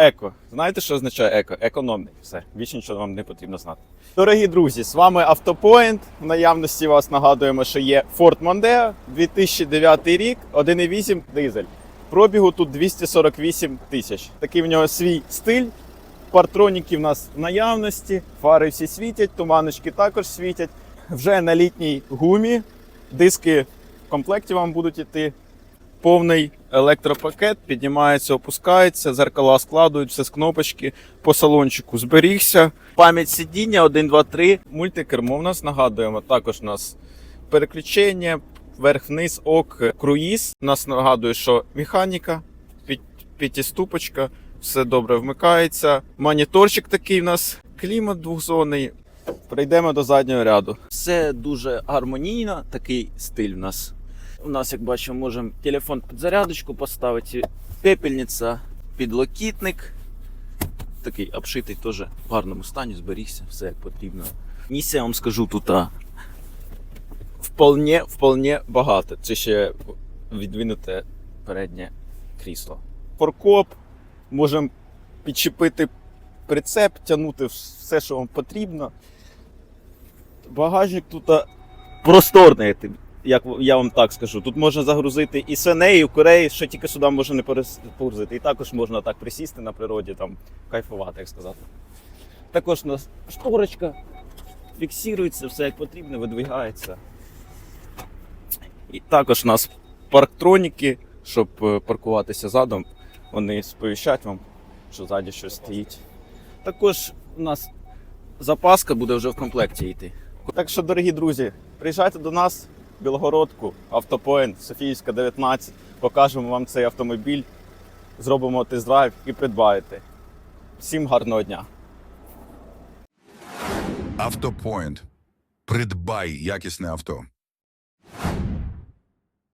Еко. Знаєте, що означає еко? Економний. Все, більше нічого вам не потрібно знати. Дорогі друзі, з вами Автопоінт. В наявності вас нагадуємо, що є Ford Mondeo 2009 рік, 1,8 дизель. Пробігу тут 248 тисяч. Такий в нього свій стиль. Партроніки в нас в наявності, фари всі світять, туманочки також світять. Вже на літній гумі. Диски в комплекті вам будуть іти. Повний електропакет піднімається, опускається, зеркала складують, все з кнопочки. По салончику зберігся. Пам'ять сидіння 1, 2, 3. Мультикермо в нас нагадуємо. Також у нас переключення, вверх-вниз, ок, круїз. Нас нагадує, що механіка, п'ятиступочка, все добре вмикається. Моніторчик такий у нас, клімат двохзонний. Прийдемо до заднього ряду. Все дуже гармонійно, такий стиль в нас. У нас, як бачимо, можемо телефон під зарядочку поставити, пепельниця, підлокітник. Такий обшитий теж в гарному стані, зберігся, все як потрібно. Місця, я вам скажу, тут вполне, вполне багато. Це ще відвинуте переднє крісло. Форкоп, можемо підчепити прицеп, тягнути все, що вам потрібно. Багажник тут просторний, як я вам так скажу. Тут можна загрузити і свиней, і курей, що тільки сюди можна не погрузити. І також можна так присісти на природі, там кайфувати, як сказати. Також у нас шторочка, фіксується, все як потрібно, видвигається. І також у нас парктроніки, щоб е, паркуватися задом, вони сповіщать вам, що ззаді щось стоїть. Також у нас запаска буде вже в комплекті йти. Так що, дорогі друзі, приїжджайте до нас в Білогородку, автопоінт, Софійська, 19. Покажемо вам цей автомобіль, зробимо тест-драйв і придбаєте. Всім гарного дня! Автопоінт. Придбай якісне авто.